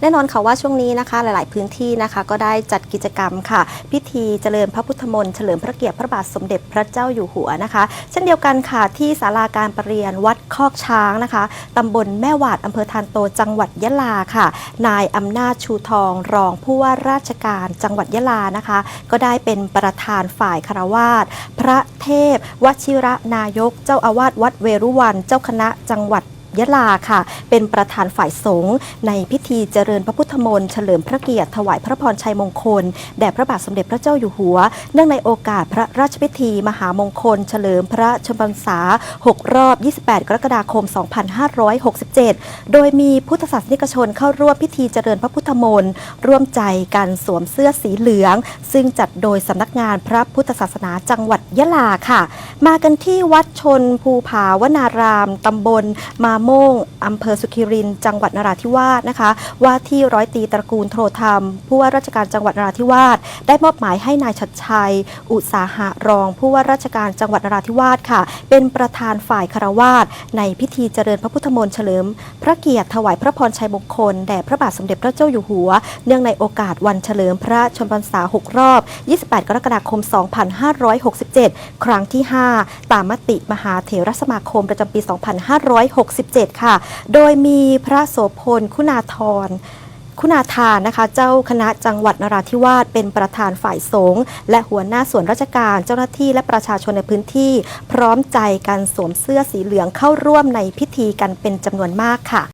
แน่นอนค่ะว่าช่วงนี้นะคะหลาย ๆ พื้นที่นะคะก็ได้จัดกิจกรรมค่ะ พิธีเจริญพระพุทธมนต์เฉลิมพระเกียรติพระบาทสมเด็จพระเจ้าอยู่หัวนะคะ เช่นเดียวกันค่ะที่ศาลาการประเรียนวัดคอกช้างนะคะตำบลแม่หวาดอำเภอทานโตจังหวัดยะลาค่ะ นายอำนาจชูทอง รองผู้ว่าราชการจังหวัดยะลานะคะ ก็ได้เป็นประธานฝ่ายคารวาสพระเทพวชิระนายก เจ้าอาวาสวัดเวรุวัน เจ้าคณะจังหวัด ยะลาค่ะ เป็นประธานฝ่ายสงฆ์ในพิธีเจริญพระพุทธมนต์เฉลิมพระเกียรติถวายพระพรชัยมงคล แด่พระบาทสมเด็จพระเจ้าอยู่หัว เนื่องในโอกาสพระราชพิธี มหามงคล เฉลิมพระชนมพรรษา 6 รอบ 28 กรกฎาคม 2567 โดยมีพุทธศาสนิกชนเข้าร่วมพิธีเจริญพระพุทธมนต์ร่วมใจกันสวมเสื้อสีเหลือง ซึ่งจัดโดยสำนักงานพระพุทธศาสนาจังหวัดยะลาค่ะ มากันที่วัดชนภูผาวนารามตำบลมาโมงอำเภอสุขิริน จังหวัดนราธิวาสนะคะ ว่าที่ร้อยตีตระกูลโทรธรรม ผู้ว่าราชการจังหวัดนราธิวาสได้มอบหมายให้นายชัดชัย อุตสาหะรอง ผู้ว่าราชการจังหวัดนราธิวาสค่ะ เป็นประธานฝ่ายคารวาสในพิธีเจริญพระพุทธมนต์เฉลิม พระเกียรติถวายพระพรชัยมงคลแด่พระบาทสมเด็จพระเจ้าอยู่หัว เนื่องในโอกาสวันเฉลิมพระชนมพรรษา 6 รอบ 28 กรกฎาคม 2567 ครั้งที่ 5 ตามมติมหาเถรสมาคมประจำปี 256 2567ค่ะ โดยมีพระโสพลคุณาธรคุณาธานนะคะ เจ้าคณะจังหวัดนราธิวาสเป็นประธานฝ่ายสงฆ์และหัวหน้าส่วนราชการเจ้าหน้าที่และประชาชนในพื้นที่ พร้อมใจกันสวมเสื้อสีเหลืองเข้าร่วมในพิธีกันเป็นจำนวนมากค่ะ